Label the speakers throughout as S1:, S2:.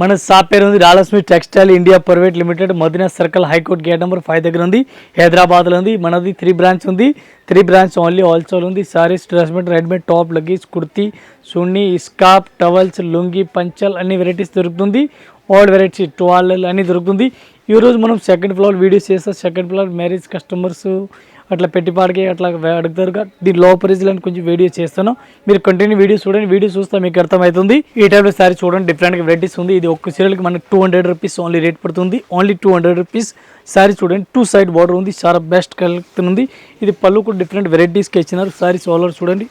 S1: మన షాప్ పేరు ఉంది రాలక్ష్మి textile India private limited. Madina circle high court gate number five దగ్గర ఉంది. హైదరాబాద్లో ఉంది. మనది త్రీ బ్రాంచ్ ఉంది. త్రీ బ్రాంచ్ ఓన్లీ ఆల్సోల్ ఉంది. సారీస్ డ్రెస్మెంట్ రెడీమేడ్ టాప్ లగేజ్ కుర్తీ సున్ని స్కాప్ టవల్స్ లుంగి పంచల్ అన్ని వెరైటీస్ దొరుకుతుంది. ఓల్డ్ వెరైటీస్ టువాల్ అన్నీ దొరుకుతుంది. ఈరోజు మనం సెకండ్ ఫ్లోర్ వీడియోస్ చేస్తాం. సెకండ్ ఫ్లోర్ మ్యారేజ్ కస్టమర్స్ అట్లా పెట్టి పాడికి అట్లా అడుగుతారు దీని లో ప్రైజ్లను కొంచెం వీడియో చేస్తాను. మీరు కంటిన్యూ వీడియో చూడండి వీడియో చూస్తే మీకు అర్థమవుతుంది. ఈ టైప్లో సారీ చూడండి డిఫరెంట్ వెరైటీస్ ఉంది. ఇది ఒక్క సీరియల్కి మనకి two hundred rupees only rate పడుతుంది. Only two hundred rupees sari చూడండి. టూ సైడ్ బార్డర్ ఉంది చాలా బెస్ట్ కలెక్షన్ ఉంది. ఇది పళ్ళు కూడా డిఫరెంట్ వెరైటీస్కి ఇచ్చినారు. సారీస్ ఆల్ చూడండి.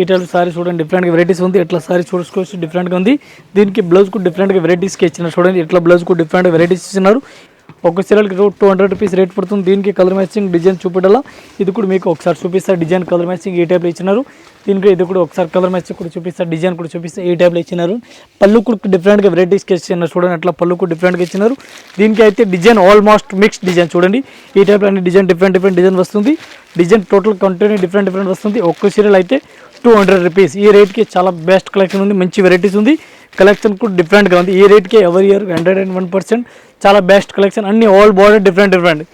S1: ఈ టైప్ సారీ చూడండి డిఫరెంట్గా వెరైటీస్ ఉంది. ఇట్లా సారీ చూసుకోవచ్చు డిఫరెంట్గా ఉంది. దీనికి బ్లౌజ్ కూడా డిఫరెంట్గా వెరైటీస్కి ఇచ్చినారు. చూడండి ఇట్లా బ్లౌజ్ కూడా డిఫరెంట్ వెరైటీస్ ఇచ్చినారు. ఒక చీరలకి టూ హండ్రెడ్ రూపీస్ రేట్ పడుతుంది. దీనికి కలర్ మ్యాచింగ్ డిజైన్ చూపెట్టాలా? ఇది కూడా మీకు ఒకసారి చూపిస్తారు డిజైన్ కలర్ మ్యాచింగ్ ఈ టైప్లో ఇచ్చినారు? దీనికి ఇది కూడా ఒకసారి కలర్ మ్యాచింగ్ కూడా చూపిస్తారు డిజైన్ కూడా చూపిస్తారు ఈ టైప్లో ఇచ్చినారు? పళ్ళు కూడా డిఫరెంట్గా వెరైటీస్కి ఇచ్చినారు చూడండి. అట్లా పళ్ళు కూడా డిఫరెంట్గా ఇచ్చినారు. దీనికి అయితే డిజైన్ ఆల్మోస్ట్ మిక్స్ డిజైన్ చూడండి. ఈ టైప్లో అన్ని డిజైన్ డిఫరెంట్ డిఫరెంట్ డిజైన్ వస్తుంది. Design total continue different different వస్తుంది. ఒక్క సీరియల్ అయితే టూ హండ్రెడ్ రూపీస్ ఈ రేట్కి చాలా బెస్ట్ కలెక్షన్ ఉంది. మంచి వెరైటీస్ ఉంది. కలెక్షన్ కూడా డిఫరెంట్గా ఉంది ఈ రేట్కి ఎవరి year hundred and one percent చాలా బెస్ట్ కలెక్షన్ అన్ని all border different different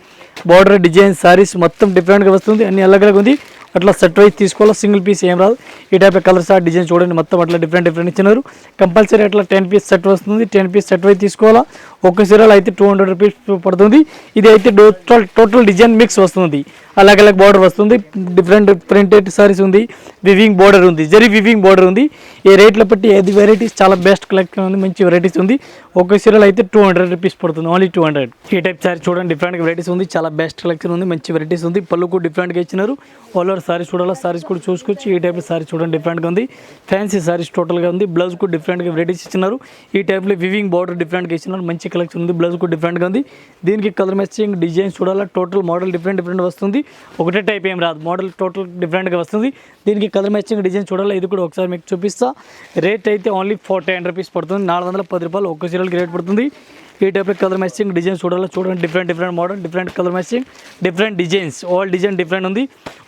S1: border design saris మొత్తం డిఫరెంట్గా వస్తుంది అన్ని అలగ్ అలగ్ ఉంది అట్లా సెట్ వైజ్ తీసుకోవాలి సింగిల్ పీస్ ఏం రాదు ఈ టైప్ కలర్స్ ఆ డిజైన్ చూడండి మొత్తం అట్లా డిఫరెంట్ డిఫరెంట్ ఇచ్చినారు కంపల్సరీ అట్లా టెన్ పీస్ సెట్ వస్తుంది టెన్ పీస్ సెట్ వైజ్ తీసుకోవాలా ఒక సీరియల్ అయితే టూ హండ్రెడ్ రూపీస్ పడుతుంది ఇది అయితే టోటల్ టోటల్ డిజైన్ మిక్స్ వస్తుంది అలాగ్ అలాగ్ బార్డర్ వస్తుంది. డిఫరెంట్ ప్రింటెడ్ సారీస్ ఉంది. వివింగ్ బార్డర్ ఉంది. జరీ వివింగ్ బార్డర్ ఉంది. ఈ రేట్ల బట్టి ఏది వెరైటీస్ చాలా బెస్ట్ కలెక్షన్ ఉంది. మంచి వెరైటీస్ ఉంది. ఒక సీరియల్ అయితే టూ హండ్రెడ్ రూపీస్ పడుతుంది. ఓన్లీ టూ హండ్రెడ్ ఈ టైప్ సారీ చూడండి డిఫరెంట్ వెరైటీస్ ఉంది. చాలా బెస్ట్ కలెక్షన్ ఉంది. మంచి వెరైటీస్ ఉంది. పళ్ళు కూడా డిఫరెంట్గా ఇచ్చినారు. ఆల్ ఓవర్ సారీస్ చూడాలా? సారీస్ కూడా చూసుకోవచ్చు. ఈ టైప్ సారీ చూడండి డిఫరెంట్గా ఉంది. ఫ్యాన్సీ సారీస్ టోటల్గా ఉంది. బ్లౌజ్ కూడా డిఫరెంట్గా వెరైటీస్ ఇచ్చినారు. ఈ టైప్లో వివింగ్ బార్డర్ డిఫరెంట్గా ఇచ్చినారు. మంచి కలెక్షన్ ఉంది. బ్లౌజ్ కూడా డిఫరెంట్గా ఉంది. దీనికి కలర్ మ్యాచింగ్ డిజైన్ చూడాలా? టోటల్ మోడల్ డిఫరెంట్ డిఫరెంట్ వస్తుంది. ఒకటే టైప్ ఏం రాదు. మోడల్ టోటల్ డిఫరెంట్గా వస్తుంది. దీనికి కలర్ మ్యాచింగ్ డిజైన్ చూడాలి. ఇది కూడా ఒకసారి మీకు చూపిస్తా. రేట్ అయితే ఓన్లీ ఫోర్ టెన్ రూపీస్ పడుతుంది. నాలుగు వందల పది రూపాయలు ఒక్క సీరియల్కి రేట్ పడుతుంది. ఈ టైప్ కలర్ మ్యాచింగ్ డిజైన్ చూడాలి? చూడండి different different model different colour matching different designs all design different ఉంది.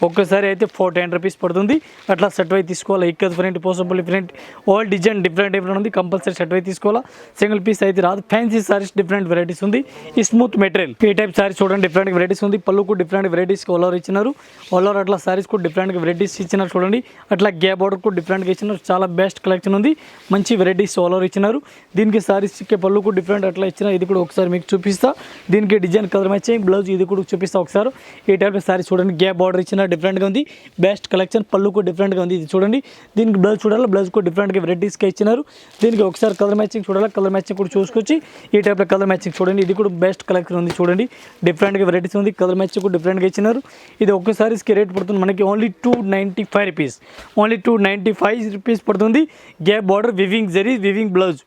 S1: ఒక్కసారి అయితే ఫోర్ టెన్ రూపీస్ పడుతుంది. అట్లా సెట్ వై తీసుకోవాలి? ఇక్కడ front possible different all design different different ఉంది. కంపల్సరీ సెట్ వై తీసుకోవాలా? సింగిల్ పీస్ అయితే రాదు. ఫ్యాన్సీ సారీస్ డిఫరెంట్ వెరైటీస్ ఉంది. ఈ స్మూత్ మెటీరియల్ ఈ టైప్ సారీస్ చూడండి డిఫరెంట్ వెరైటీస్ ఉంది. పళ్ళు కూడా డిఫరెంట్ వెరైటీస్ ఓలర్ ఇచ్చినారు. ఓలర్ అట్లా సారీస్ కూడా డిఫరెంట్ వెరైటీస్ ఇచ్చినారు చూడండి. అట్లా గ్యాప్ బోర్డర్ కూడా డిఫరెంట్గా ఇచ్చినారు. చాలా బెస్ట్ కలెక్షన్ ఉంది. మంచి వెరైటీస్ ఓలర్ ఇచ్చినారు. దీనికి సారీస్ ఇచ్చే పళ్ళుకు డిఫరెంట్ అట్లా ఇచ్చిన ఇది కూడా ఒకసారి మీకు చూపిస్తా. దీనికి డిజైన్ కలర్ మ్యాచింగ్ బ్లౌజ్ ఇది కూడా చూపిస్తా ఒకసారి. ఈ టైప్ సారీ చూడండి గ్యాప్ బార్డర్ ఇచ్చిన డిఫరెంట్గా ఉంది. బెస్ట్ కలెక్షన్ పళ్ళు కూడా డిఫరెంట్గా ఉంది. ఇది చూడండి దీనికి బ్లౌజ్ చూడాలి బ్లౌజ్ కూడా డిఫరెంట్గా వెరైటీస్గా ఇచ్చినారు. దీనికి ఒకసారి కలర్ మ్యాచింగ్ చూడాలి కలర్ మ్యాచింగ్ కూడా చూసుకొచ్చి ఈ టైప్లో కలర్ మ్యాచింగ్ చూడండి ఇది కూడా బెస్ట్ కలెక్షన్ ఉంది చూడండి. డిఫరెంట్గా వెరైటీస్ ఉంది కలర్ మ్యాచింగ్ కూడా డిఫరెంట్గా ఇచ్చినారు. ఇది ఒక్క రేట్ పడుతుంది మనకి only two ninety five rupees only two ninety five rupees పడుతుంది. Gap border weaving zari weaving blouse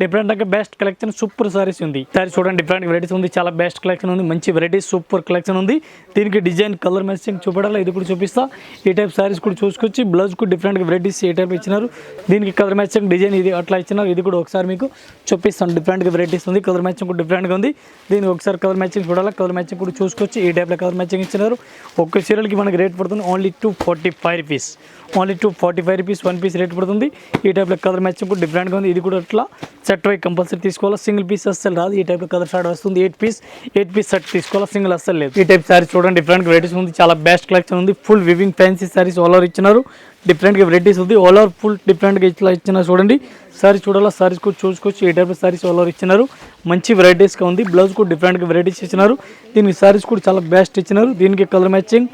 S1: different అంటే బెస్ట్ కలెక్షన్ సూపర్ సారీస్ ఉంది. సారీ చూడండి డిఫరెంట్ వెరైటీస్ ఉంది. చాలా బెస్ట్ కలెక్షన్ ఉంది. మంచి వెరైటీస్ సూపర్ కలెక్షన్ ఉంది. దీనికి డిజైన్ కలర్ మ్యాచింగ్ చూపడాలి ఇది కూడా చూపిస్తా. ఈ టైప్ సారీస్ కూడా చూసుకొచ్చి బ్లౌజ్ కూడా డిఫరెంట్ వెరైటీస్ ఏ టైప్ ఇచ్చినారు. దీనికి కలర్ మ్యాచింగ్ డిజైన్ ఇది అట్లా ఇచ్చినారు. ఇది కూడా ఒకసారి మీకు చూపిస్తాను. డిఫరెంట్గా వెరైటీస్ ఉంది. కలర్ మ్యాచింగ్ కూడా డిఫరెంట్గా ఉంది. దీనికి ఒకసారి కలర్ మ్యాచింగ్ చూడాలి? కలర్ మ్యాచింగ్ కూడా చూసుకొచ్చి ఈ టైప్లో కలర్ మ్యాచింగ్ ఇచ్చినారు. ఒక్క చీరలకి మనకి రేట్ పడుతుంది only two forty five rupees only two forty five rupees one piece rate పడుతుంది. ఈ టైప్లో కలర్ మ్యాచింగ్ కూడా డిఫరెంట్గా ఉంది. ఇది కూడా అట్లా సెట్ వై కంపల్సరీ తీసుకోవాలి? సింగిల్ పీస్ అస్సలు రాదు. ఈ టైప్లో కలర్ షార్ట్ వస్తుంది. Eight piece eight piece set తీసుకోవాలి? సింగిల్ అస్సలు లేదు. ఈ టైప్ సారీస్ చూడండి డిఫరెంట్ వెరైటీస్ ఉంది. చాలా బెస్ట్ కలెక్షన్ ఉంది. Full weaving fancy saris all over ఇచ్చినారు. డిఫరెంట్గా వెరైటీస్ ఉంది. ఆల్ ఓవర్ ఫుల్ డిఫరెంట్గా ఇట్లా ఇచ్చినా చూడండి. సారీస్ చూడాలా? సారీస్ కూడా చూసుకోవచ్చు. ఈ టైప్ సారీస్ ఆల్ ఓవర్ ఇచ్చినారు. మంచి వెరైటీస్గా ఉంది. బ్లౌజ్ కూడా డిఫరెంట్గా వెరైటీస్ ఇచ్చినారు. దీనికి సారీస్ కూడా చాలా బెస్ట్ ఇచ్చినారు. దీనికి కలర్ మ్యాచింగ్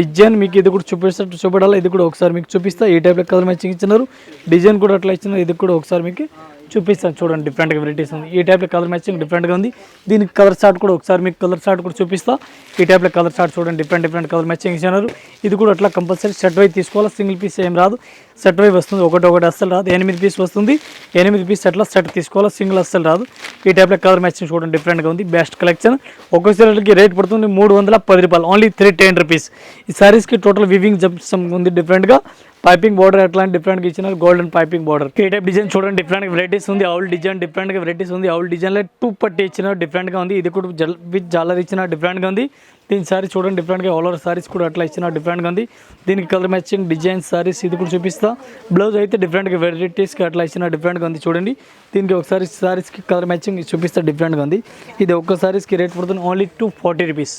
S1: డిజైన్ మీకు ఇది కూడా చూపిస్తా చూపడాలి ఇది కూడా ఒకసారి మీకు చూపిస్తా. ఈ టైప్లో కలర్ మ్యాచింగ్ ఇచ్చినారు. డిజైన్ కూడా అట్లా ఇచ్చినారు. ఇది కూడా ఒకసారి మీకు చూపిస్తాను. చూడండి డిఫరెంట్గా వెరైటీస్ ఉంది. ఈ టైప్లో కలర్ మ్యాచింగ్ డిఫరెంట్గా ఉంది. దీనికి కలర్ చార్ట్ కూడా ఒకసారి మీకు కలర్ చార్ట్ కూడా చూపిస్తా. ఈ టైప్లో కలర్ చార్ట్ చూడండి డిఫరెంట్ డిఫరెంట్ కలర్ మ్యాచింగ్ ఇచ్చినారు ఇది కూడా అట్లా కంపల్సరీ షర్ట్ వై తీసుకోవాలి? సింగిల్ పీస్ ఏం రాదు. సెట్ వై వస్తుంది ఒకటి ఒకటి అస్సలు రాదు. ఎనిమిది పీస్ వస్తుంది. ఎనిమిది పీస్ అట్లా సెట్ తీసుకోవాలి? సింగిల్ అస్సలు రాదు. ఈ టైప్లో కలర్ మ్యాచింగ్ చూడండి డిఫరెంట్గా ఉంది. బెస్ట్ కలెక్షన్ ఒక్కొక్క సీరియల్కి రేట్ పడుతుంది మూడు వందల పది రూపాయలు. ఓన్లీ త్రీ టెన్ రూపీస్ ఈ సారీస్కి టోటల్ వివింగ్ జంప్ ఉంది డిఫరెంట్గా పైపింగ్ బోర్డర్ ఎట్లాంటి డిఫరెంట్గా ఇచ్చినారు గోల్డెన్ పైపింగ్ బోర్డర్ ఈ టైప్ డిజైన్ చూడండి డిఫరెంట్ వెరైటీస్ ఉంది అవుల్ డిజైన్ డిఫరెంట్గా వెరైటీస్ ఉంది అవుల్ డిజైన్లో టూ పట్టి ఇచ్చిన డిఫరెంట్గా ఉంది ఇది కూడా జల్ విత్ జాలర్ ఇచ్చిన డిఫరెంట్గా ఉంది దీని సారీ చూడండి డిఫరెంట్గా ఓలర్ సారీస్ కూడా అట్లా ఇచ్చిన డిఫరెంట్గా ఉంది దీనికి కలర్ మ్యాచింగ్ డిజైన్ సారీస్ ఇది కూడా చూపిస్తా బ్లౌజ్ అయితే డిఫరెంట్గా వెరైటీస్కి అట్లా ఇచ్చిన డిఫరెంట్గా ఉంది చూడండి దీనికి ఒకసారి సారీస్కి కలర్ మ్యాచింగ్ చూపిస్తా డిఫరెంట్గా ఉంది ఇది ఒక్క సారీస్కి రేట్ పడుతుంది only two forty rupees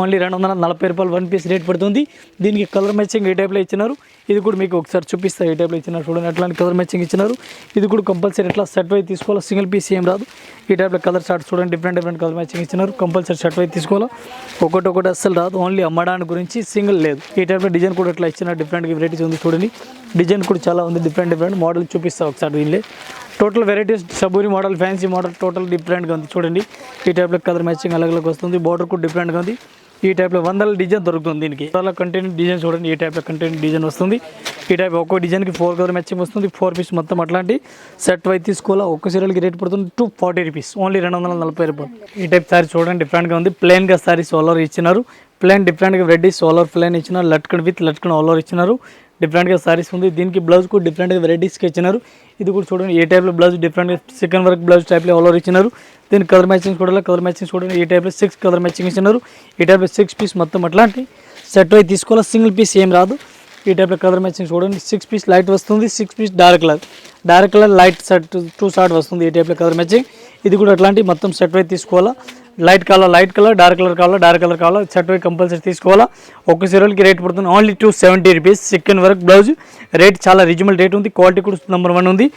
S1: only రెండు వందల నలభై రూపాయలు వన్ పీస్ రేట్ పడుతుంది. దీనికి కలర్ మ్యాచింగ్ ఈ టైప్లో ఇచ్చినారు. ఇది కూడా మీకు ఒకసారి చూపిస్తా. ఈ టైప్లో ఇచ్చినారు చూడండి. అట్లాంటి కలర్ మ్యాచింగ్ ఇచ్చినారు. ఇది కూడా కంపల్సరీ ఎట్లా సెట్ వైజ్ తీసుకోవాలి? సింగిల్ పీస్ ఏం రాదు. ఈ టైప్లో కలర్ షార్ట్ చూడండి. డిఫరెంట్ డిఫరెంట్ కలర్ మ్యాచింగ్ ఇచ్చినారు. కంపల్సరీ షర్ట్ వైజ్ తీసుకోవాలి? ఒకటి ఒకటి అస్సలు రాదు. ఓన్లీ అమ్మడానికి గురించి సింగిల్ లేదు. ఈ టైప్లో డిజైన్ కూడా ఇట్లా ఇచ్చిన డిఫరెంట్ వెరైటీస్ ఉంది చూడండి. డిజైన్ కూడా చాలా ఉంది. డిఫరెంట్ డిఫరెంట్ మోడల్ చూపిస్తా ఒకసారి దీనిలో. టోటల్ వెరైటీస్ సబూరి మోడల్ ఫ్యాన్సీ మోడల్ టోటల్ డిఫరెంట్గా ఉంది చూడండి. ఈ టైప్లో కలర్ మ్యాచింగ్ అలగ్ అలగ్ వస్తుంది బార్డర్ కూడా డిఫరెంట్గా ఉంది. ఈ టైప్లో వందల డిజైన్ దొరుకుతుంది దీనికి. చాలా కంటెంట్ డిజైన్ చూడండి ఈ టైప్లో కంటెంట్ డిజైన్ వస్తుంది. ఈ టైప్ ఒక్కో డిజైన్కి ఫోర్ కలర్ మ్యాచింగ్ వస్తుంది ఫోర్ పీస్ మొత్తం అట్లాంటి. సెట్ వైజ్ తీసుకోవాలా ఒక్క సీరియల్కి రేట్ పడుతుంది టూ ఫార్టీ రూపీస్ ఓన్లీ రెండు వందల నలభై రూపాయలు. ఈ టైప్ సారీ చూడండి డిఫరెంట్గా ఉంది. ప్లెయిన్గా సారీ సోలర్ ఇచ్చినారు. ప్లెయిన్ డిఫరెంట్గా రెడ్డి సోలర్ ప్లెయిన్ ఇచ్చినారు. లట్కన్ విత్ లట్కన్ ఓలర్ ఇచ్చినారు. డిఫరెంట్గా సారీస్ ఉంది. దీనికి బ్లౌజ్ కూడా డిఫరెంట్గా వెరైటీస్కి ఇచ్చినారు. ఇది కూడా చూడండి ఏ టైప్లో బ్లౌజ్ డిఫరెంట్గా సెకండ్ వర్క్ బ్లౌజ్ టైప్లో ఆల్ ఓవర్ ఇచ్చినారు. దీని కలర్ మ్యాచింగ్ కూడా కలర్ మ్యాచింగ్ చూడండి ఈ టైప్లో సిక్స్ కలర్ మ్యాచింగ్ ఇచ్చినారు. ఈ టైప్లో సిక్స్ పీస్ మొత్తం అట్లాంటి సెట్ అయి తీసుకోవాలి? సింగిల్ పీస్ ఏం రాదు. ఈ టైప్లో కలర్ మ్యాచింగ్ చూడండి సిక్స్ పీస్ లైట్ వస్తుంది six piece dark colour dark colour light set two chart వస్తుంది ఈ టైప్లో కలర్ మ్యాచింగ్ ఇది కూడా అట్లాంటి మొత్తం సెట్ అయి తీసుకోవాలా? Light colour light colour dark colour కావాలా డార్క్ కలర్ కావాలా షర్ట్ కంపల్సరీ తీసుకోవాలా. ఒక సీరియల్కి రేట్ పడుతుంది only two seventy rupees chikan work blouse rate చాలా రీజనబుల్ రేట్ ఉంది. క్వాలిటీ కూడా నెంబర్ వన్ ఉంది.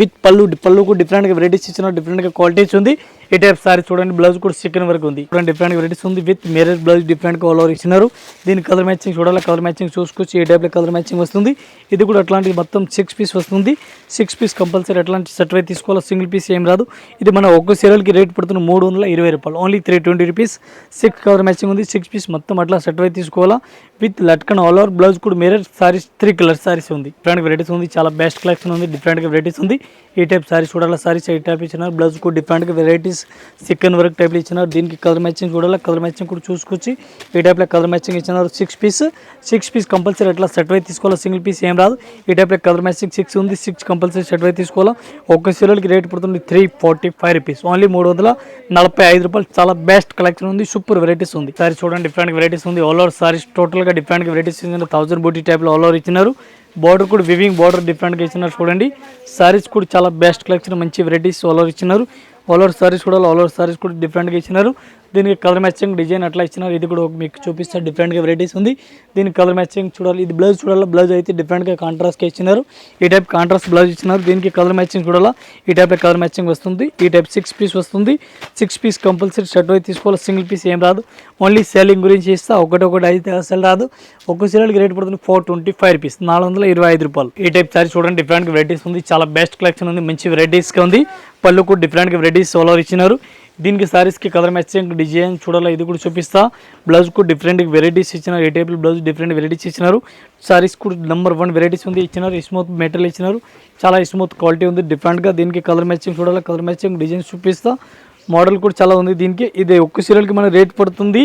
S1: విత్ పళ్ళు పళ్ళు కూడా డిఫరెంట్గా వెరైటీస్ ఇచ్చిన డిఫరెంట్గా క్వాలిటీస్ ఉంది. ఈ టైప్ సారీ చూడండి బ్లౌజ్ కూడా చికెన్ వరకు ఉంది. చూడండి డిఫరెంట్ వెరైటీస్ ఉంది. విత్ మేరేజ్ బ్లౌజ్ డిఫరెంట్గా ఆల్ ఓవర్ ఇచ్చినారు. దీని కలర్ మ్యాచింగ్ చూడాలి? కలర్ మ్యాచింగ్ చూసుకొచ్చి ఈ టైప్లో కలర్ మ్యాచింగ్ వస్తుంది. ఇది కూడా అట్లాంటి మొత్తం సిక్స్ పీస్ వస్తుంది. సిక్స్ పీస్ కంపల్సరీ అట్లాంటి సెట్ అయితే తీసుకోవాలి? సింగిల్ పీస్ ఏం రాదు. ఇది మన ఒక్క సీరియల్కి రేట్ పడుతున్న మూడు వందల ఇరవై రూపాయలు. Only three twenty rupees six colour matching ఉంది. సిక్స్ పీస్ మొత్తం అట్లా సెట్ అయితే తీసుకోవాలా? విత్ లట్కన్ ఆల్ ఓవర్ బ్లౌజ్ కూడా marriage saris three colour saris ఉంది. డిఫరెంట్ వెరైటీస్ ఉంది. చాలా బెస్ట్ కలెక్షన్ ఉంది. డిఫరెంట్గా వెరైటీస్ ఉంది. ఈ టైప్ సారీస్ చూడాలి? సారీస్ ఈ టైప్ ఇచ్చినారు బ్లౌజ్ కూడా డిఫరెంట్గా వెరైటీస్ చికెన్ వర్క్ టైప్లో ఇచ్చినారు దీనికి కలర్ మ్యాచింగ్ చూడాలి? కలర్ మ్యాచింగ్ కూడా చూసుకొచ్చి ఈ టైప్లో కలర్ మ్యాచింగ్ ఇచ్చినారు six piece six piece compulsory అట్లా సెట్ వై తీసుకోవాలి? సింగిల్ పీస్ ఏం రాదు. ఈ టైప్లో కలర్ మ్యాచింగ్ సిక్స్ ఉంది సిక్స్ కంపల్సరీ సెట్ వై తీసుకోవాలి? ఒక్క సీరియల్కి రేట్ పడుతుంది three forty five rupees only మూడు వందల నలభై ఐదు రూపాయలు. చాలా బెస్ట్ కలెక్షన్ ఉంది సూపర్ వెరైటీస్ ఉంది. సారీ చూడండి డిఫరెంట్ వెరైటీస్ ఉంది. ఆల్ ఓవర్ సారీస్ టోటల్గా డిఫరెంట్ వెరైటీస్ థౌసండ్ బూటీ టైప్లో ఆల్ ఓవర్ ఇచ్చినారు. బార్డర్ కూడా వివింగ్ బార్డర్ డిఫరెంట్గా ఇచ్చినారు చూడండి. సారీస్ కూడా చాలా బెస్ట్ కలెక్షన్ మంచి వెరైటీస్ ఆల్ ఓవర్ ఇచ్చినారు. ఆల్ ఓవర్ సారీస్ కూడా ఆల్ ఓవర్ సారీస్ కూడా డిఫరెంట్గా ఇచ్చినారు. దీనికి కలర్ మ్యాచింగ్ డిజైన్ అట్లా ఇచ్చినారు. ఇది కూడా మీకు చూపిస్తారు డిఫరెంట్గా వెరైటీస్ ఉంది. దీనికి కలర్ మ్యాచింగ్ చూడాలి. ఇది బ్లౌజ్ చూడాలి. బ్లౌజ్ అయితే డిఫరెంట్గా కాంట్రాస్ట్గా ఇచ్చినారు. ఈ టైప్ కాంట్రాస్ట్ బ్లౌజ్ ఇచ్చినారు. దీనికి కలర్ మ్యాచింగ్ చూడాలా. ఈ టైప్ కలర్ మ్యాచింగ్ వస్తుంది. ఈ టైప్ సిక్స్ పీస్ వస్తుంది. సిక్స్ పీస్ కంపల్సరీ షర్ట్ అయితే తీసుకోవాలి. సింగిల్ పీస్ ఏం రాదు. ఓన్లీ సేలింగ్ గురించి ఇస్తా. ఒకటి ఒకటి అయితే అసలు రాదు. ఒక్క సీరియల్కి రేట్ పడుతుంది ఫోర్ ట్వంటీ ఫైవ్ రూపీస్ నాలుగు వందల ఇరవై ఐదు రూపాయలు. ఈ టైప్ సారీ చూడండి. డిఫరెంట్ వెరైటీస్ ఉంది. చాలా బెస్ట్ కలెక్షన్ ఉంది. మంచి వెరైటీస్గా ఉంది. పళ్ళు కూడా డిఫరెంట్గా వెరైటీస్ సోలార్ ఇచ్చినారు. దీనికి సారీస్కి కలర్ మ్యాచింగ్ డిజైన్ చూడాలి? ఇది కూడా చూపిస్తా. బ్లౌజ్ కూడా డిఫరెంట్ వెరైటీస్ ఇచ్చినారు. ఏ టైప్ బ్లౌజ్ డిఫరెంట్ వెరైటీస్ ఇచ్చినారు. సారీస్ కూడా నెంబర్ వన్ వెరైటీస్ ఉంది ఇచ్చినారు. స్మూత్ మెటీరియల్ ఇచ్చినారు. చాలా స్మూత్ క్వాలిటీ ఉంది. డిఫరెంట్గా దీనికి కలర్ మ్యాచింగ్ చూడాలి? కలర్ మ్యాచింగ్ డిజైన్ చూపిస్తా. మోడల్ కూడా చాలా ఉంది దీనికి. ఇది ఒక్క సీరియల్కి మన రేట్ పడుతుంది.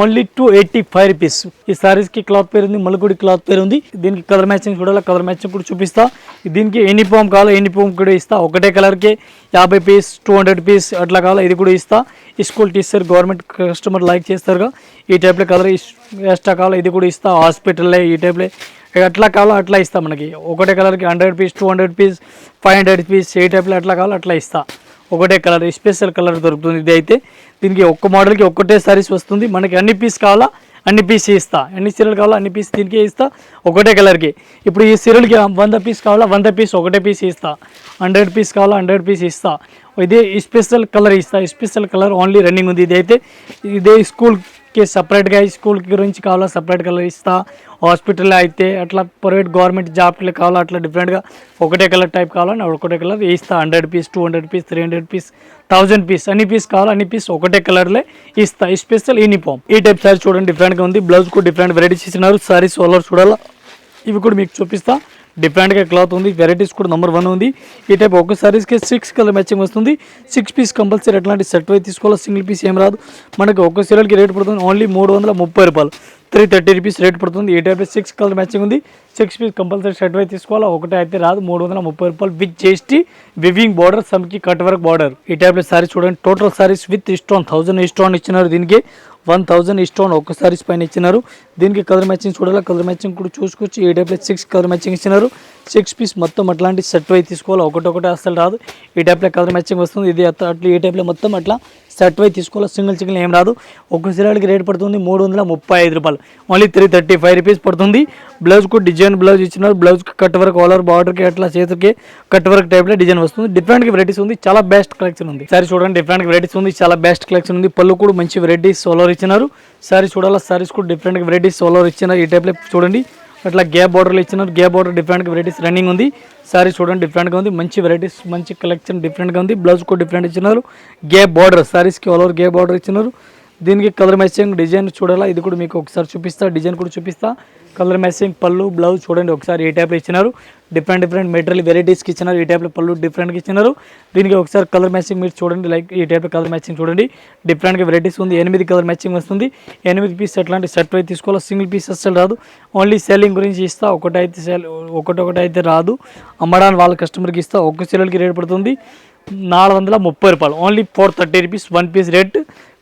S1: Only two eighty five rupees. ఈ సారీస్కి క్లాత్ పేరు ఉంది మళ్ళీ క్లాత్ పేరు ఉంది. దీనికి కలర్ మ్యాచింగ్ చూడాలి? కలర్ మ్యాచింగ్ కూడా చూపిస్తా. దీనికి యూనిఫామ్ కావాలో? యూనిఫామ్ కూడా ఇస్తా. ఒకటే కలర్కి యాభై పీస్ టూ హండ్రెడ్ పీస్ అట్లా కావాలో? ఇది కూడా ఇస్తా. ఈ school teacher government customer like చేస్తారుగా. ఈ టైప్లో కలర్ ఎక్స్ట్రా కావాలో? ఇది కూడా ఇస్తా. హాస్పిటల్లో ఈ టైప్లో ఎట్లా కావాలో? అట్లా ఇస్తా మనకి. ఒకటే కలర్కి hundred piece two hundred piece five hundred piece ఏ టైప్లో ఎట్లా కావాలో? అట్లా ఇస్తా. ఒకటే కలర్ స్పెషల్ కలర్ దొరుకుతుంది ఇది అయితే దీనికి ఒక్క మోడల్కి ఒక్కటే సారీస్ వస్తుంది. మనకి అన్ని పీస్ కావాలా? అన్ని పీస్ ఇస్తా. ఎన్ని సీరియల్ కావాలా? అన్ని పీస్ దీనికే ఇస్తా. ఒకటే కలర్కి. ఇప్పుడు ఈ సీరియల్కి వంద పీస్ కావాలా? వంద పీస్ ఒకటే పీస్ ఇస్తా. హండ్రెడ్ పీస్ కావాలా? హండ్రెడ్ పీస్ ఇస్తా. ఇదే స్పెషల్ కలర్ ఇస్తా. స్పెషల్ కలర్ ఓన్లీ రన్నింగ్ ఉంది. ఇదైతే ఇదే స్కూల్ కి సపరేట్గా స్కూల్ గురించి కావాలా? సపరేట్గా కలర్ ఇస్తా. హాస్పిటల్లో అయితే అట్లా ప్రైవేట్ గవర్నమెంట్ జాబ్లు కావాలా? అట్లా డిఫరెంట్గా ఒకటే కలర్ టైప్ కావాలని ఒకటే కలర్ ఇస్తా. Hundred piece two hundred piece three hundred piece thousand piece అన్ని పీస్ కావాలి? అన్ని పీస్ ఒకటే కలర్లే ఇస్తా. స్పెషల్ యూనిఫామ్ ఈ టైప్ సారీ చూడండి డిఫరెంట్గా ఉంది. బ్లౌజ్ కూడా డిఫరెంట్ వెరైటీస్ ఇచ్చినారు సారీస్ ఓలర్ చూడాలా? ఇవి కూడా మీకు చూపిస్తా. డిఫరెంట్గా క్లాత్ ఉంది వెరైటీస్ కూడా నెంబర్ వన్ ఉంది. ఈ టైప్ ఒక సారీస్కి సిక్స్ కలర్ మ్యాచింగ్ వస్తుంది. సిక్స్ పీస్ కంపల్సరీ అట్లాంటి సెట్ అయితే తీసుకోవాలి? సింగిల్ పీస్ ఏం రాదు. మనకి ఒక సీరియల్కి రేట్ పడుతుంది ఓన్లీ మూడు వందల ముప్పై రూపాయలు. త్రీ థర్టీ రూపీస్ రేట్ పడుతుంది. ఈ టైప్ సిక్స్ కలర్ మ్యాచింగ్ ఉంది. సిక్స్ పీస్ కంపల్సరీ షర్ట్ అయితే తీసుకోవాలి? ఒకటే అయితే రాదు. మూడు వందల ముప్పై రూపాయలు విత్ చేసి వివింగ్ బార్డర్ సమ్కి కట్ వర్క్ బార్డర్ ఈ టైప్లో సారీస్ చూడండి. Total saris with stone thousand stone ఇచ్చినారు దీనికి. వన్ థౌసండ్ స్టోన్ ఒక్క సారీస్ పైన ఇచ్చినారు. దీనికి కలర్ మ్యాచింగ్ చూడాలి? కలర్ మ్యాచింగ్ కూడా చూసుకొచ్చి ఈ టైప్లో సిక్స్ కలర్ మ్యాచింగ్ ఇచ్చినారు. సిక్స్ పీస్ మొత్తం అట్లాంటి సెట్ అయి తీసుకోవాలి? ఒకటొకటి అసలు రాదు. ఈ టైప్లో కలర్ మ్యాచింగ్ వస్తుంది. ఇది అట్లా అట్లా ఈ టైప్లో మొత్తం అట్లా సెట్ వై తీసుకోవాలి? సింగిల్ సింగిల్ ఏం రాదు. ఒక సిరాలకి రేట్ పడుతుంది మూడు వందల ముప్పై ఐదు రూపాయలు. Only three thirty five rupees పడుతుంది బ్లౌజ్కు డిజైన్ బ్లౌజ్ ఇచ్చినారు. బ్లౌజ్కి కట్ వర్క్ ఆలర్ బార్డర్కి అట్లా చేతికి కట్ వర్క్ టైప్లో డిజైన్ వస్తుంది. డిఫరెంట్ వెరైటీస్ ఉంది. చాలా బెస్ట్ కలెక్షన్ ఉంది. సారీ చూడండి డిఫరెంట్ వెరైటీస్ ఉంది. చాలా బెస్ట్ కలెక్షన్ ఉంది. పళ్ళు కూడా మంచి వెరైటీస్ సోలర్ ఇచ్చినారు. సారీ చూడాలా? సారీస్ కూడా డిఫరెంట్ వెరైటీస్ సోలర్ ఇచ్చినారు. ఈ టైప్లో చూడండి. అట్లా గ్యాప్ బార్డర్లు ఇచ్చినారు. Gap border different varieties running ఉంది. సారీ చూడండి డిఫరెంట్గా ఉంది. మంచి వెరైటీస్ మంచి కలెక్షన్ డిఫరెంట్గా ఉంది. బ్లౌజ్ కూడా డిఫరెంట్ ఇచ్చినారు. గ్యాప్ బార్డర్ సారీస్కి ఆల్ ఓవర్ గ్యాప్ బార్డర్ ఇచ్చినారు. దీనికి కలర్ మ్యాచింగ్ డిజైన్ చూడాలా? ఇది కూడా మీకు ఒకసారి చూపిస్తా. డిజైన్ కూడా చూపిస్తా. కలర్ మ్యాచింగ్ పళ్ళు బ్లౌజ్ చూడండి ఒకసారి ఏ టైప్లో ఇచ్చినారు. డిఫరెంట్ డిఫరెంట్ మెటీరియల్ వెరైటీస్కి ఇచ్చినారు. ఈ టైప్లో పళ్ళు డిఫరెంట్గా ఇచ్చినారు. దీనికి ఒకసారి కలర్ మ్యాచింగ్ మీరు చూడండి లైక్ ఈ టైప్లో కలర్ మ్యాచింగ్ చూడండి. డిఫరెంట్గా వెరైటీస్ ఉంది. ఎనిమిది కలర్ మ్యాచింగ్ వస్తుంది. ఎనిమిది పీస్ ఎట్లాంటి సెట్ అయితే తీసుకోవాలి. సింగిల్ పీస్ అస్సలు రాదు. ఓన్లీ సెల్లింగ్ గురించి ఇస్తా. ఒకటి అయితే సెల్ ఒకటొకటి అయితే రాదు. అమ్మడానికి వాళ్ళ కస్టమర్కి ఇస్తా. ఒక్క సెల్కి రేట్ పడుతుంది. నాలుగు వందల ముప్పై రూపాయలు. Only four thirty rupees one piece rate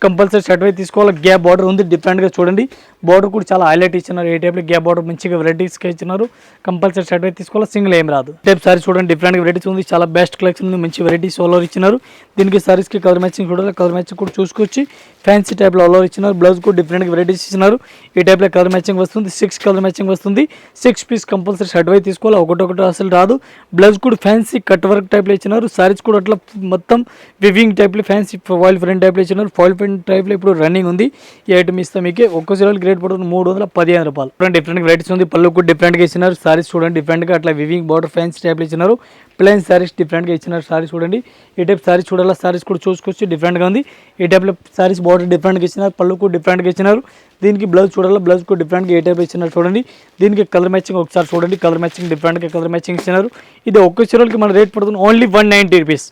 S1: compulsory shirt అయితే తీసుకోవాలి. గ్యాప్ బార్డర్ ఉంది. డిఫరెంట్గా చూడండి. బోర్డు కూడా చాలా హైలైట్ ఇచ్చినారు. ఏ టైప్లో గ్యాప్ బార్డర్ మంచిగా వెరైటీస్గా ఇచ్చినారు. కంపల్సరీ షర్ట్ అయితే తీసుకోవాలి? సింగిల్ ఏం రాదు. టైప్ సారీ చూడండి డిఫరెంట్ వెరైటీస్ ఉంది. చాలా బెస్ట్ కలెక్షన్ ఉంది. మంచి వెరైటీస్ ఓలర్ ఇచ్చినారు. దీనికి సారీస్కి కలర్ మ్యాచింగ్ చూడాలి. కలర్ మ్యాచింగ్ కూడా చూసుకొచ్చి ఫ్యాన్సీ టైప్లో ఓలర్ ఇచ్చినారు. బ్లౌజ్ కూడా డిఫరెంట్ వెరైటీస్ ఇచ్చినారు. ఈ టైప్లో కలర్ మ్యాచింగ్ వస్తుంది. సిక్స్ కలర్ మ్యాచింగ్ వస్తుంది. సిక్స్ పీస్ కంపల్సరీ షర్ట్ అయితే తీసుకోవాలి. ఒకటొకటి అసలు రాదు. బ్లౌజ్ కూడా ఫ్యాన్సీ కట్ వర్క్ టైప్లో ఇచ్చినారు. సారీస్ కూడా అట్లా మొత్తం వివింగ్ టైప్లో ఫ్యాన్సీ ఫాయిల్ ఫ్రెండ్ టైప్లో ఇచ్చినారు. ఫాయిల్ ఫ్రెండ్ టైప్లో ఇప్పుడు రన్నింగ్ ఉంది. ఈ ఐటమ్ ఇస్తాం మీకు. ఒక్కసారి గ్రేట్ రేట్ పడుతుంది మూడు వందల పదిహేను రూపాయలు. డిఫరెంట్ డిఫరెంట్ వెరైటీస్ ఉంది. పళ్ళు కూడా డిఫరెంట్గా ఇచ్చినారు. సారీస్ చూడండి డిఫరెంట్గా అట్లా వివింగ్ బార్డర్ ఫ్యాన్స్ టైప్లు ఇచ్చినారు. ప్లెయిన్ సారీస్ డిఫరెంట్గా ఇచ్చినారు సారీస్ చూడండి. ఈ టైప్ సారీస్ చూడాలా? సారీస్ కూడా చూసుకొచ్చి డిఫరెంట్గా ఉంది. ఈ టైప్లో సారీస్ బార్డర్ డిఫరెంట్గా ఇచ్చినారు. పళ్ళు డిఫరెంట్గా ఇచ్చినారు. దీనికి బ్లౌజ్ చూడాలా? బ్లౌజ్ కూడా డిఫరెంట్గా ఏ టైప్ ఇచ్చినారు చూడండి. దీనికి కలర్ మ్యాచింగ్ ఒకసారి చూడండి. కలర్ మ్యాచింగ్ డిఫరెంట్గా కలర్ మ్యాచింగ్ ఇచ్చినారు. ఇది ఒక్క చీరలకి మన రేట్ పడుతుంది only one ninety rupees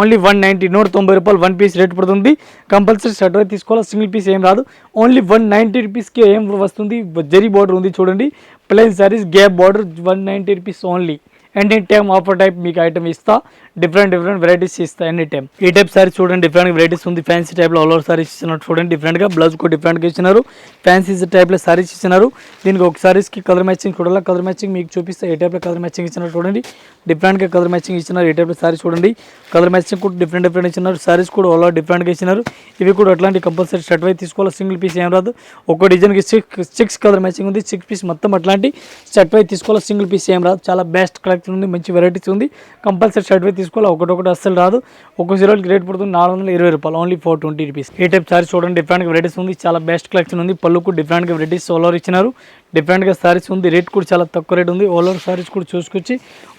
S1: only one ninety నూట తొంభై రూపాయలు వన్ పీస్ రేట్ పడుతుంది. కంపల్సరీ షర్ట్ తీసుకోవాలి సింగిల్ పీస్ ఏం రాదు. ఓన్లీ వన్ నైంటీ రూపీస్కి ఏం వస్తుంది? జరీ బార్డర్ ఉంది చూడండి. Plain saris gap border one ninety rupees only any time offer type మీకు ఐటమ్ ఇస్తా. డిఫరెంట్ డిఫరెంట్ వెరైటీస్ ఇస్తాయి ఎనీ టైం ఈ టైప్ సారీ చూడండి డిఫరెంట్ వెరైటీస్ ఉంది. ఫ్యాన్సీ టైప్లో ఆల్ ఓవర్ సారీస్ ఇచ్చినారు చూడండి డిఫరెంట్గా బ్లౌజ్ కూడా డిఫరెంట్గా ఇచ్చినారు ఫ్యాన్సీ టైప్లో సారీస్ ఇచ్చినారు దీనికి ఒక సారీస్కి కలర్ మ్యాచింగ్ చూడాలి? కలర్ మ్యాచింగ్ మీకు చూపిస్తే. ఏ టైప్లో కలర్ మ్యాచింగ్ ఇచ్చినారు చూడండి. డిఫరెంట్గా కలర్ మ్యాచింగ్ ఇచ్చినారు ఏ టైప్లో సారీ చూడండి. కలర్ మ్యాచింగ్ కూడా డిఫరెంట్ డిఫరెంట్ ఇచ్చినారు సారీస్ కూడా ఆల్ ఓవర్ డిఫరెంట్గా ఇచ్చినారు ఇవి కూడా అట్లాంటి కంపల్సరీ షర్ట్ అయితే తీసుకోవాలి? సింగిల్ పీస్ ఏం రాదు. ఒక డిజైన్కి సిక్స్ సిక్స్ కలర్ మ్యాచింగ్ ఉంది. సిక్స్ పీస్ మొత్తం అట్లాంటి షర్ట్ అయితే తీసుకోవాలి? సింగిల్ పీస్ ఏం రాదు. చాలా బెస్ట్ కలెక్షన్ ఉంది. మంచి వెరైటీస్ ఉంది. కంపల్సరీ షర్ట్ అయితే తీసుకోవాలి? ఒకటొకటి అస్సలు రాదు. ఒక జీరోకి రేట్ పడుతుంది నాలుగు వందల ఇరవై రూపాయలు. ఓన్లీ ఫోర్ ట్వంటీ రూపీస్ ఏ టైప్ సారీస్ చూడండి డిఫరెంట్ వెరైటీస్ ఉంది. చాలా బెస్ట్ కలెక్షన్ ఉంది. పళ్ళుకు డిఫరెంట్ వెరైటీస్ సోలో ఇచ్చినారు. డిఫరెంట్గా సారీస్ ఉంది. రేట్ కూడా చాలా తక్కువ రేట్ ఉంది. ఓవర్ సారీస్ కూడా చూసుకొచ్చి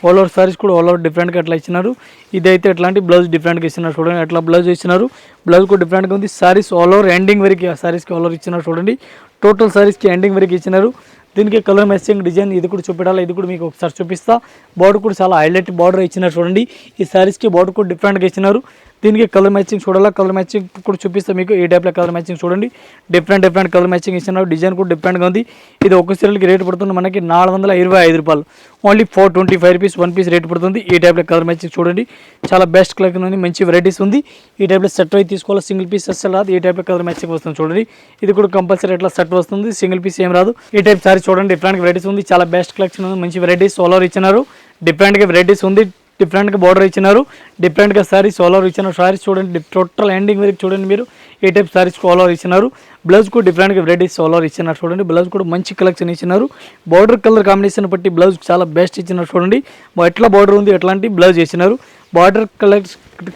S1: ఓవర్ సారీస్ కూడా ఓవర్ డిఫరెంట్గా అట్లా ఇచ్చినారు. ఇదైతే ఎట్లాంటి బ్లౌజ్ డిఫరెంట్గా ఇచ్చినారు చూడండి. అట్లా బ్లౌజ్ ఇచ్చినారు? బ్లౌజ్ కూడా డిఫరెంట్గా ఉంది. సారీస్ ఆల్ ఓవర్ ఎండింగ్ వరకు సారీస్కి ఆల్ ఓవర్ ఇచ్చినారు చూడండి. టోటల్ సారీస్కి ఎండింగ్ వరకు ఇచ్చినారు. దీనికి కలర్ మ్యాచింగ్ డిజైన్ ఇది కూడా చూపెట్టాలి? ఇది కూడా మీకు ఒకసారి చూపిస్తా. బార్డర్ కూడా చాలా హైలైట్ బార్డర్ ఇచ్చినారు చూడండి. ఈ సారీస్కి బార్డర్ కూడా డిఫరెంట్గా ఇచ్చినారు. దీనికి కలర్ మ్యాచింగ్ చూడాలా? కలర్ మ్యాచింగ్ కూడా చూపిస్తాను మీకు. ఈ టైప్లో కలర్ మ్యాచింగ్ చూడండి. డిఫరెంట్ డిఫరెంట్ కలర్ మ్యాచింగ్ ఇస్తున్నారు డిజైన్ కూడా డిఫరెంట్గా ఉంది. ఇది ఒక సీరియల్కి రేట్ పడుతుంది మనకి నాలుగు వందల ఇరవై ఐదు రూపాయలు. Only four twenty five rupees one piece rate పడుతుంది ఈ టైప్లో కలర్ మ్యాచింగ్ చూడండి. చాలా బెస్ట్ కలెక్షన్ ఉంది మంచి వెరైటీస్ ఉంది. ఈ టైప్లో సెట్ అయితే తీసుకోవాలి? సింగిల్ పీస్ అసలు రాదు. ఈ టైప్లో కలర్ మ్యాచింగ్ వస్తుంది చూడండి. ఇది కూడా కంపల్సరీ ఎట్లా సెట్ వస్తుంది. సింగిల్ పీస్ ఏం రాదు. ఈ టైప్ సారీ చూడండి. డిఫరెంట్ వెరైటీస్ ఉంది. చాలా బెస్ట్ కలెక్షన్ ఉంది. మంచి వెరైటీస్ సోలర్ ఇచ్చినారు. డిఫరెంట్గా వెరైటీస్ ఉంది. డిఫరెంట్గా బార్డర్ ఇచ్చినారు. డిఫరెంట్గా సారీస్ సోలర్ ఇచ్చిన. సారీస్ చూడండి టోటల్ ఎండింగ్ వరకు చూడండి మీరు. ఏ టైప్ శారీస్ సోలర్ ఇచ్చినారు. బ్లౌజ్ కూడా డిఫరెంట్గా వెరైటీస్ సోలర్ ఇచ్చినారు చూడండి. బ్లౌజ్ కూడా మంచి కలెక్షన్ ఇచ్చినారు. బార్డర్ కలర్ కాంబినేషన్ బట్టి బ్లౌజ్ చాలా బెస్ట్ ఇచ్చినారు చూడండి. ఎట్లా బార్డర్ ఉంది ఎట్లాంటి బ్లౌజ్ ఇచ్చినారు బార్డర్ కలెక్ట్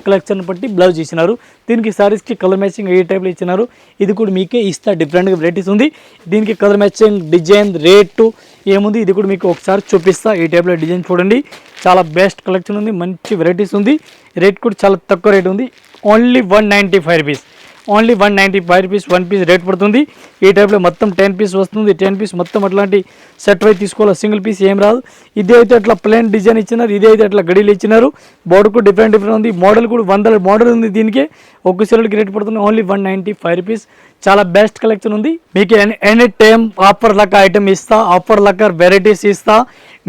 S1: కలెక్షన్ బట్టి బ్లౌజ్ ఇచ్చినారు దీనికి శారీస్కి కలర్ మ్యాచింగ్ ఏ టైప్లో ఇచ్చినారు ఇది కూడా మీకే ఇస్తా. డిఫరెంట్గా వెరైటీస్ ఉంది. దీనికి కలర్ మ్యాచింగ్ డిజైన్ రేటు ఏముంది ఇది కూడా మీకు ఒకసారి చూపిస్తా. ఈ టైప్లో డిజైన్ చూడండి. చాలా బెస్ట్ కలెక్షన్ ఉంది మంచి వెరైటీస్ ఉంది. రేట్ కూడా చాలా తక్కువ రేట్ ఉంది. Only one ninety five rupees only one ninety five rupees one piece rate పడుతుంది. ఈ టైప్లో మొత్తం టెన్ పీస్ వస్తుంది. టెన్ పీస్ మొత్తం అట్లాంటి సెట్ వైజ్ తీసుకోవాలి? సింగిల్ పీస్ ఏం రాదు. ఇదే అయితే అట్లా ప్లేన్ డిజైన్ ఇచ్చినారు. ఇదే అయితే అట్లా గడిలు ఇచ్చినారు. బోర్డు కూడా డిఫరెంట్ డిఫరెంట్ ఉంది. మోడల్ కూడా వందల మోడల్ ఉంది దీనికి. ఒక్క సెల్కి రేట్ పడుతుంది only one ninety five rupees చాలా బెస్ట్ కలెక్షన్ ఉంది. మీకు ఎనీ ఎనీ టైం ఆఫర్ లెక్క ఐటమ్ ఇస్తా ఆఫర్ లెక్క వెరైటీస్ ఇస్తా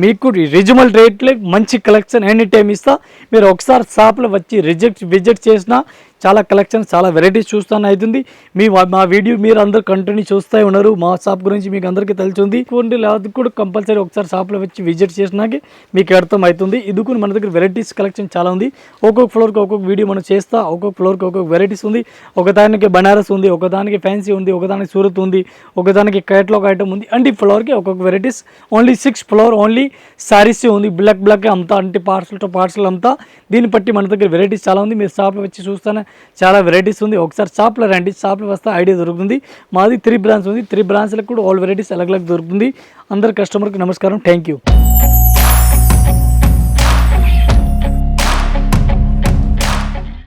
S1: మీకు రిజనబుల్ రేట్లే మంచి కలెక్షన్ ఎనీ టైం ఇస్తా. మీరు ఒకసారి షాప్లో వచ్చి రిజెక్ట్ విజిట్ చేసినా చాలా కలెక్షన్ చాలా వెరైటీస్ చూస్తాను అవుతుంది మీ మా వీడియో మీరు అందరు కంటిన్యూ చూస్తూ ఉన్నారు. మా షాప్ గురించి మీకు అందరికీ తెలుసుంది కొన్ని లేకపోతే కూడా కంపల్సరీ ఒకసారి షాప్లో వచ్చి విజిట్ చేసినాకే మీకు అర్థం అవుతుంది. ఇది కూడా మన దగ్గర వెరైటీస్ కలెక్షన్ చాలా ఉంది. ఒక్కొక్క ఫ్లోర్కి ఒక్కొక్క వీడియో మనం చేస్తా ఒక్కొక్క ఫ్లోర్కి ఒక్కొక్క వెరైటీస్ ఉంది. ఒకదానికి బనారస్ ఉంది ఒకదానికి ఫ్యాన్సీ ఉంది ఒకదానికి సూరత్ ఉంది ఒకదానికి కేటలాగ్ ఐటమ్ ఉంది. అంటే ఈ ఫ్లోర్కి ఒక్కొక్క varieties. Only six floor only saris ఉంది. బ్లాక్ బ్లాక్ అమ్ముతా అంటే పార్సల్ టు పార్సల్ అమ్ముతా దీన్ని బట్టి మన దగ్గర వెరైటీస్ చాలా ఉంది. మీరు షాప్లో వచ్చి చూస్తానే చాలా వెరైటీస్ ఉంది. ఒకసారి షాప్లో రండి. షాప్లో వస్తే ఐడియా దొరుకుతుంది. మాది త్రీ బ్రాంచ్ ఉంది. త్రీ బ్రాంచ్లకు కూడా ఆల్ వెరైటీస్ అలగ్ దొరుకుతుంది. అందరు కస్టమర్కి నమస్కారం. Thank you